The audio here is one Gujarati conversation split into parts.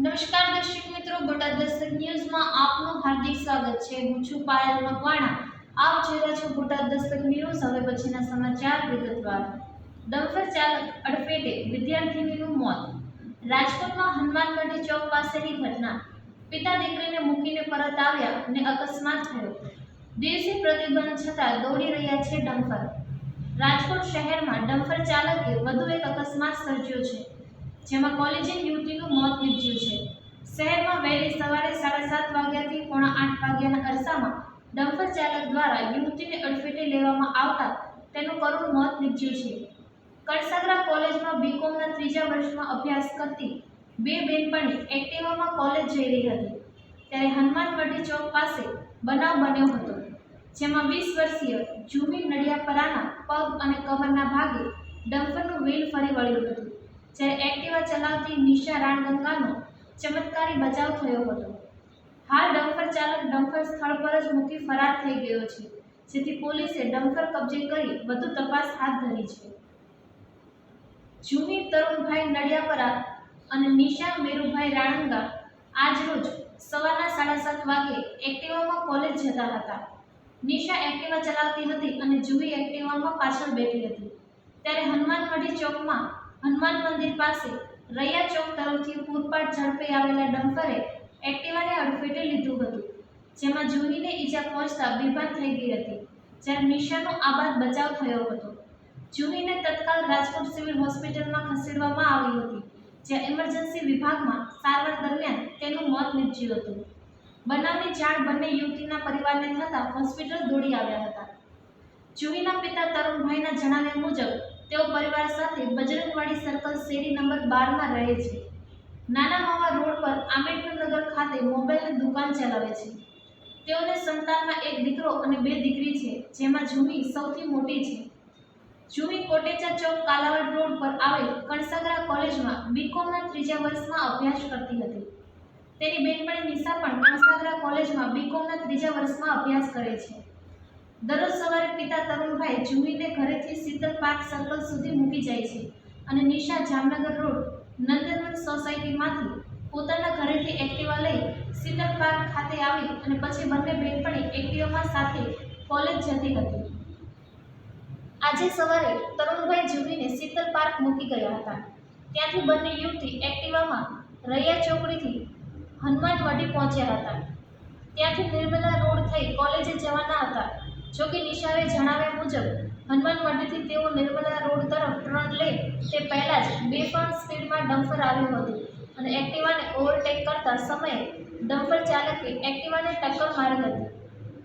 નમસ્કાર દર્શક મિત્રો, બોટાદ દસ્તક ન્યૂઝમાં આપનું હાર્દિક સ્વાગત છે. હું છું પાયલ મકવાણા. આપ જોઈ રહ્યા છો બોટાદ દસ્તક ન્યૂઝ. હવે પછીના સમાચાર વિગતવાર. ડમ્ફર ચાલક અડફેટે વિદ્યાર્થીનીનું મોત. રાજકોટમાં હનુમાન મંડી ચોક પાસેની ઘટના. પિતા દીકરીને મૂકીને પરત આવ્યા અને અકસ્માત થયો. દિવસે પ્રતિબંધ છતાં દોડી રહ્યા છે ડમ્ફર. રાજકોટ શહેરમાં ડમ્ફર ચાલકે વધુ એક અકસ્માત સર્જ્યો છે. જેમાં કોલેજિયન યુવતીનું મોત નીપજ્યું છે. શહેરમાં વહેલી સવારે સાડા સાત વાગ્યાથી પોણા આઠ વાગ્યાના અરસામાં ડમ્ફર ચાલક દ્વારા યુવતીને અડફેટે લેવામાં આવતા તેનું કરુણ મોત નીપજ્યું છે. કણસાગરા કોલેજમાં બીકોમના ત્રીજા વર્ષમાં અભ્યાસ કરતી બે બેનપણી એક્ટિવામાં કોલેજ જઈ રહી હતી. ત્યારે હનુમાન મઢી ચોક પાસે બનાવ બન્યો હતો, જેમાં વીસ વર્ષીય જુમી નડિયાપરાના પગ અને કમરના ભાગે ડમ્ફરનું વ્હીલ ફરી વળ્યું હતું. જ્યારે એક્ટિવા ચલાવતી નિશા રાણગંગાનો ચમત્કારી બચાવ થયો હતો. હાલ ડમ્ફર ચાલક ડમ્ફર સ્થળ પર જ મૂકી ફરાર થઈ ગયો છે, જેથી પોલીસે ડમ્ફર કબજે કરી વધુ તપાસ હાથ ધરી છે. જુમી તરુણભાઈ નડિયાપરા અને નિશા મેરુભાઈ રાણંગા આજરોજ સવારના સાડા સાત વાગે એક્ટિવામાં કોલેજ જતા હતા. નિશા એક્ટિવા ચલાવતી હતી અને જુહી એક્ટિવામાં પાછળ બેઠી હતી. ત્યારે હનુમાન મઢી ચોકમાં હનુમાન મંદિર પાસે રૈયા ચોક તરફથી પૂરપાટ ઝડપે આવેલા ડમ્પરે એક્ટિવાને અડફેટે લીધું હતું, જેમાં જુહીને ઈજા પહોંચતા બેભાન થઈ ગઈ હતી, જ્યારે નિશાનો આબાદ બચાવ થયો હતો. જુહીને તત્કાલ રાજકોટ સિવિલ હોસ્પિટલમાં ખસેડવામાં આવી હતી, જ્યાં ઇમરજન્સી વિભાગમાં સારવાર દરમિયાન તેનું મોત નીપજ્યું હતું. બનાવની જાણ બંને યુવતીના પરિવારને થતાં હોસ્પિટલ દોડી આવ્યા હતા. જુહીના પિતા તરુણભાઈના જણાવ્યા મુજબ તેઓ પરિવાર સાથે બજરંગવાડી સર્કલ શેરી નંબર બારમાં રહે છે. નાના માવા રોડ પર આંબેડકરનગર ખાતે મોબાઈલની દુકાન ચલાવે છે. તેઓને સંતાનમાં એક દીકરો અને બે દીકરી છે, જેમાં જુમી સૌથી મોટી છે. જુમી કોટેચા ચોક કાલાવડ રોડ પર આવેલ કણસાગરા કોલેજમાં બીકોમના ત્રીજા વર્ષમાં અભ્યાસ કરતી હતી. તેની બેનપણી નિશા પણ કણસાગરા કોલેજમાં બીકોમના ત્રીજા વર્ષમાં અભ્યાસ કરે છે. દરરોજ સવારે પિતા તરુણભાઈ જુમીને ઘરેથી શીતલ પાર્ક સર્કલ સુધી મૂકી જાય છે અને નિશા જામનગર રોડ, નંદનવન સોસાયટીમાંથી પોતાના ઘરેથી એક્ટિવા લઈ શીતલ પાર્ક ખાતે આવી અને પછી બંને બહેનપણી એક્ટિવામાં સાથે કોલેજ જતી હતી. આજે સવારે તરુણભાઈ જુમીને શીતલ પાર્ક મૂકી ગયા હતા. ત્યાંથી બંને યુવતી એક્ટિવામાં રૈયા ચોકડીથી હનુમાન મઢી પહોંચ્યા હતા. ત્યાંથી નિર્મલા રોડ થઈ કોલેજે જવાના હતા. જોકે નિશાએ જણાવ્યા મુજબ, હનુમાન મઢીથી તેઓ નિર્મલા રોડ તરફ ટર્ન લે તે પહેલાં જ બેફામ સ્પીડમાં ડમ્ફર આવ્યું હતું અને એક્ટિવાને ઓવરટેક કરતા સમયે ડમ્ફર ચાલકે એક્ટિવાને ટક્કર મારી હતી.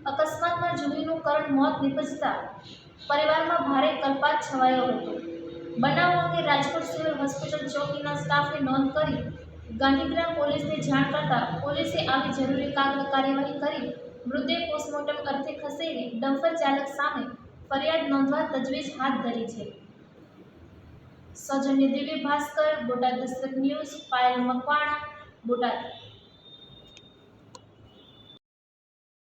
અકસ્માતમાં જુહીનું કરણ મોત નિપજતા પરિવારમાં ભારે કલ્પાત છવાયો હતો. બનાવ અંગે રાજકોટ સિવિલ હોસ્પિટલ ચોકીના સ્ટાફે નોંધ કરી ગાંધીગ્રામ પોલીસને જાણ કરતાં પોલીસે આવી જરૂરી કાર્યવાહી કરી મૃતદેહ પોસ્ટમોર્ટમ અર્થે ખસેડી ડમ્ફર ચાલક સામે ફરિયાદ નોંધવા તજવીજ હાથ ધરી છે. સૌજન્ય દિવ્ય ભાસ્કર, બોટાદ દસ્તક ન્યૂઝ, પાયલ મકવાણા, બોટાદ.